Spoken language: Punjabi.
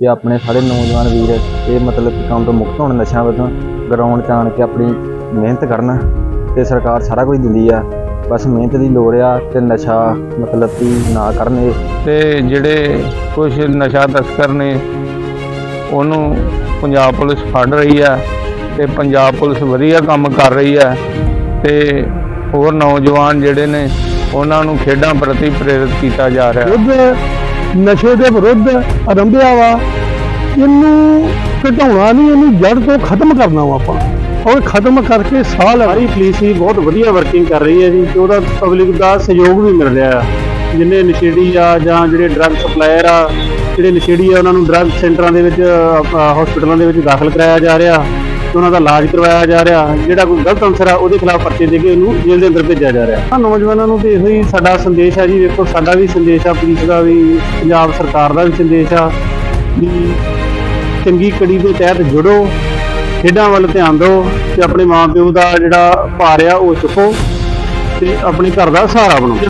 ਕਿ ਆਪਣੇ ਸਾਰੇ ਨੌਜਵਾਨ ਵੀਰ ਇਹ ਮਤਲਬ ਕਿ ਕੰਮ ਤੋਂ ਮੁਕਤ ਹੋਣ ਨਸ਼ਿਆਂ ਤੋਂ ਗਰਾਊਂਡ 'ਚ ਆਣ ਕੇ ਆਪਣੀ ਮਿਹਨਤ ਕਰਨ ਤੇ ਸਰਕਾਰ ਸਾਰਾ ਕੁਝ ਦਿੰਦੀ ਆ। ਬਸ ਮਿਹਨਤ ਦੀ ਲੋੜ ਆ ਤੇ ਨਸ਼ਾ ਮਤਲਬ ਕਿ ਨਾ ਕਰਨ ਇਹ। ਤੇ ਜਿਹੜੇ ਕੁਝ ਨਸ਼ਾ ਤਸਕਰ ਨੇ ਉਹਨੂੰ ਪੰਜਾਬ ਪੁਲਿਸ ਫੜ ਰਹੀ ਹੈ ਤੇ ਪੰਜਾਬ ਪੁਲਿਸ ਵਧੀਆ ਕੰਮ ਕਰ ਰਹੀ ਹੈ ਤੇ ਹੋਰ ਨੌਜਵਾਨ ਜਿਹੜੇ ਨੇ ਉਹਨਾਂ ਨੂੰ ਖੇਡਾਂ ਪ੍ਰਤੀ ਪ੍ਰੇਰਿਤ ਕੀਤਾ ਜਾ ਰਿਹਾ। ਵਿਰੁੱਧ ਨਸ਼ੇ ਦੇ ਵਿਰੁੱਧ ਆਰੰਭਿਆ ਵਾ, ਇਹਨੂੰ ਘਟਾਉਣਾ ਨਹੀਂ, ਇਹਨੂੰ ਜੜ ਤੋਂ ਖਤਮ ਕਰਨਾ ਵਾ ਆਪਾਂ। ਔਰ ਖਤਮ ਕਰਕੇ ਸਾਲ ਲੈ ਸਾਰੀ ਪੁਲਿਸ ਵੀ ਬਹੁਤ ਵਧੀਆ ਵਰਕਿੰਗ ਕਰ ਰਹੀ ਹੈ ਜੀ, ਤੇ ਉਹਦਾ ਪਬਲਿਕ ਦਾ ਸਹਿਯੋਗ ਵੀ ਮਿਲ ਰਿਹਾ। ਆ ਜਿੰਨੇ ਨਸ਼ੇੜੀ ਆ ਜਾਂ ਜਿਹੜੇ ਡਰੱਗ ਸਪਲਾਇਰ ਆ, ਜਿਹੜੇ ਨਸ਼ੇੜੀ ਆ, ਉਹਨਾਂ ਨੂੰ ਡਰੱਗ ਸੈਂਟਰਾਂ ਦੇ ਵਿੱਚ ਹਸਪੀਟਲਾਂ ਦੇ ਵਿੱਚ ਦਾਖਲ ਕਰਾਇਆ ਜਾ ਰਿਹਾ। ਤੇ ਉਹਨਾਂ ਦਾ ਇਲਾਜ ਕਰਵਾਇਆ ਜਾ ਰਿਹਾ, ਜਿਹੜਾ ਕੋਈ ਗਲਤ ਅਨਸਰ ਆ, ਉਹਦੇ ਖਿਲਾਫ ਪਰਚੇ ਦੇ ਕੇ ਉਹਨੂੰ ਜੇਲ੍ਹ ਦੇ ਅੰਦਰ ਭੇਜਿਆ ਜਾ ਰਿਹਾ। ਆ ਨੌਜਵਾਨਾਂ ਨੂੰ ਤੇ ਇਹੋ ਹੀ ਸਾਡਾ ਸੰਦੇਸ਼ ਆ ਜੀ, ਵੇਖੋ, ਸਾਡਾ ਵੀ ਸੰਦੇਸ਼ ਆ, ਪੁਲਿਸ ਦਾ ਵੀ, ਪੰਜਾਬ ਸਰਕਾਰ ਦਾ ਵੀ ਸੰਦੇਸ਼ ਆ, ਵੀ ਚੰਗੀ ਕੜੀ ਦੇ ਤਹਿਤ ਜੁੜੋ, ਖੇਡਾਂ ਵੱਲ ਧਿਆਨ ਦਿਓ, ਤੇ ਆਪਣੇ ਮਾਪਿਓ ਦਾ ਜਿਹੜਾ ਭਾਰ ਆ, ਉਹ ਚੁੱਕੋ, ਤੇ ਆਪਣੇ ਘਰ ਦਾ ਸਹਾਰਾ ਬਣੋ।